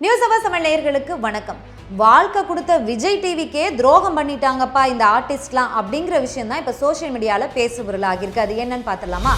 News அவர் தமிழ் நேயர்களுக்கு வணக்கம். வாழ்க்கை கொடுத்த விஜய் டிவிக்கே துரோகம் பண்ணிட்டாங்கப்பா இந்த ஆர்டிஸ்ட்லாம் அப்படிங்கிற விஷயம் தான் இப்போ சோஷியல் மீடியாவில் பேசுபொருள் ஆகியிருக்கு அது என்னன்னு பார்த்துடலாமா?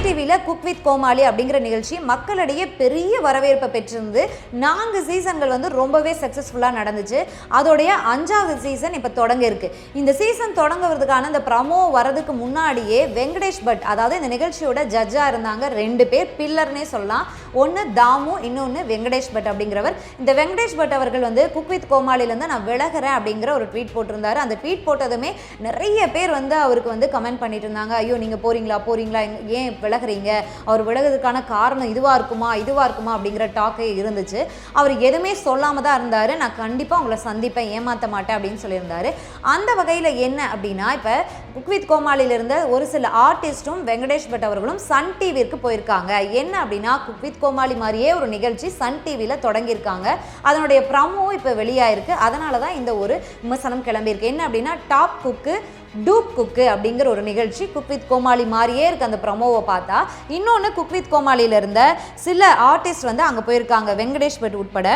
விஜய் டிவியில் குக் வித் கோமாளி அப்படிங்கிற நிகழ்ச்சி மக்களிடையே பெரிய வரவேற்பை பெற்றிருந்து நான்கு சீசன்கள் வந்து ரொம்பவே சக்ஸஸ்ஃபுல்லாக நடந்துச்சு. அதோடைய அஞ்சாவது சீசன் இப்போ தொடங்க இருக்கு இந்த சீசன் தொடங்குறதுக்கான இந்த ப்ரமோ வரதுக்கு முன்னாடியே வெங்கடேஷ் பட் அதாவது இந்த நிகழ்ச்சியோட ஜட்ஜாக இருந்தாங்க ரெண்டு பேர் பில்லர்னே சொல்லலாம். ஒன்று தாமு இன்னொன்று வெங்கடேஷ் பட் அப்படிங்கிறவர். இந்த வெங்கடேஷ் பட் அவர்கள் வந்து குக் வித் கோமாளிலேருந்து நான் விலகிறேன் அப்படிங்கிற ஒரு ட்வீட் போட்டிருந்தாரு. அந்த ட்வீட் போட்டதுமே நிறைய பேர் வந்து அவருக்கு வந்து கமெண்ட் பண்ணிட்டு இருந்தாங்க. ஐயோ நீங்கள் போறீங்களா போறீங்களா ஏன் விலகிறீங்க. அவர் விலகுறதுக்கான காரணம் இதுவாக இருக்குமா இதுவாக இருக்குமா அப்படிங்கிற டாக்கே இருந்துச்சு. அவர் எதுவுமே சொல்லாம தான் இருந்தார். நான் கண்டிப்பாக உங்களை சந்திப்பேன் ஏமாற்ற மாட்டேன் அப்படின்னு சொல்லியிருந்தாரு. அந்த வகையில் என்ன அப்படின்னா இப்போ குக் வித் கோமாளியில் இருந்த ஒரு சில ஆர்டிஸ்ட்டும் வெங்கடேஷ் பட் அவர்களும் சன் டிவிற்கு போயிருக்காங்க. என்ன அப்படின்னா குக் வித் கோமாளி மாதிரியே ஒரு நிகழ்ச்சி சன் டிவியில் தொடங்கியிருக்காங்க. அதனுடைய ப்ரமோவும் இப்போ வெளியாயிருக்கு. அதனால தான் இந்த ஒரு விமர்சனம் கிளம்பியிருக்கு. என்ன அப்படின்னா டாப் குக்கு டூப் குக்கு அப்படிங்கிற ஒரு நிகழ்ச்சி குக் வித் கோமாளி மாதிரியே இருக்கு. அந்த ப்ரமோவை பார்த்து பார்த்தா இன்னொன்று குக் வித் கோமாளியில் இருந்த சில ஆர்டிஸ்ட் வந்து அங்கே போயிருக்காங்க. வெங்கடேஷ் பட் உட்பட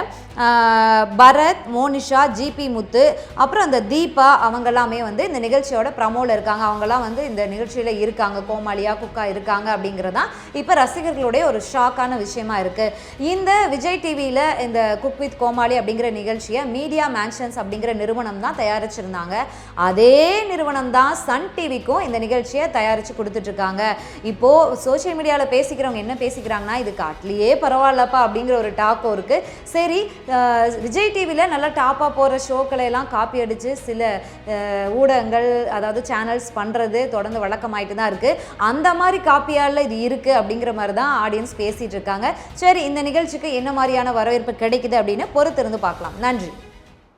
பரத் மோனிஷா ஜிபி முத்து அப்புறம் அந்த தீபா அவங்கெல்லாமே வந்து இந்த நிகழ்ச்சியோட ப்ரமோவில் இருக்காங்க. அவங்கெல்லாம் வந்து இந்த நிகழ்ச்சியில் இருக்காங்க. கோமாளியா குக்கா இருக்காங்க அப்படிங்கிறதான் இப்போ ரசிகர்களுடைய ஒரு ஷாக்கான விஷயமா இருக்குது இந்த விஜய் டிவியில் இந்த குக் வித் கோமாளி அப்படிங்கிற நிகழ்ச்சியை மீடியா மேன்ஷன்ஸ் அப்படிங்கிற நிறுவனம் தான் தயாரிச்சிருந்தாங்க. அதே நிறுவனம் தான் சன் டிவிக்கும் இந்த நிகழ்ச்சியை தயாரித்து கொடுத்துட்ருக்காங்க இப்போது சோஷியல் மீடியாவில் பேசிக்கிறவங்க என்ன பேசிக்கிறாங்கன்னா இது அட்லியே பரவாயில்லப்பா அப்படிங்கிற ஒரு டாக்கும் இருக்குது சரி விஜய் டிவியில் நல்லா டாப்பாக போகிற ஷோக்களை எல்லாம் காப்பி அடித்து சில ஊடகங்கள் அதாவது சேனல்ஸ் பண்ணுறது தொடர்ந்து வழக்கமாயிட்டு தான் இருக்குது அந்த மாதிரி காப்பியால் இது இருக்குது அப்படிங்கிற மாதிரி தான் ஆடியன்ஸ் பேசிகிட்டு இருக்காங்க. சரி இந்த நிகழ்ச்சிக்கு என்ன மாதிரியான வரவேற்பு கிடைக்குது அப்படின்னு பொறுத்திருந்து பார்க்கலாம். நன்றி.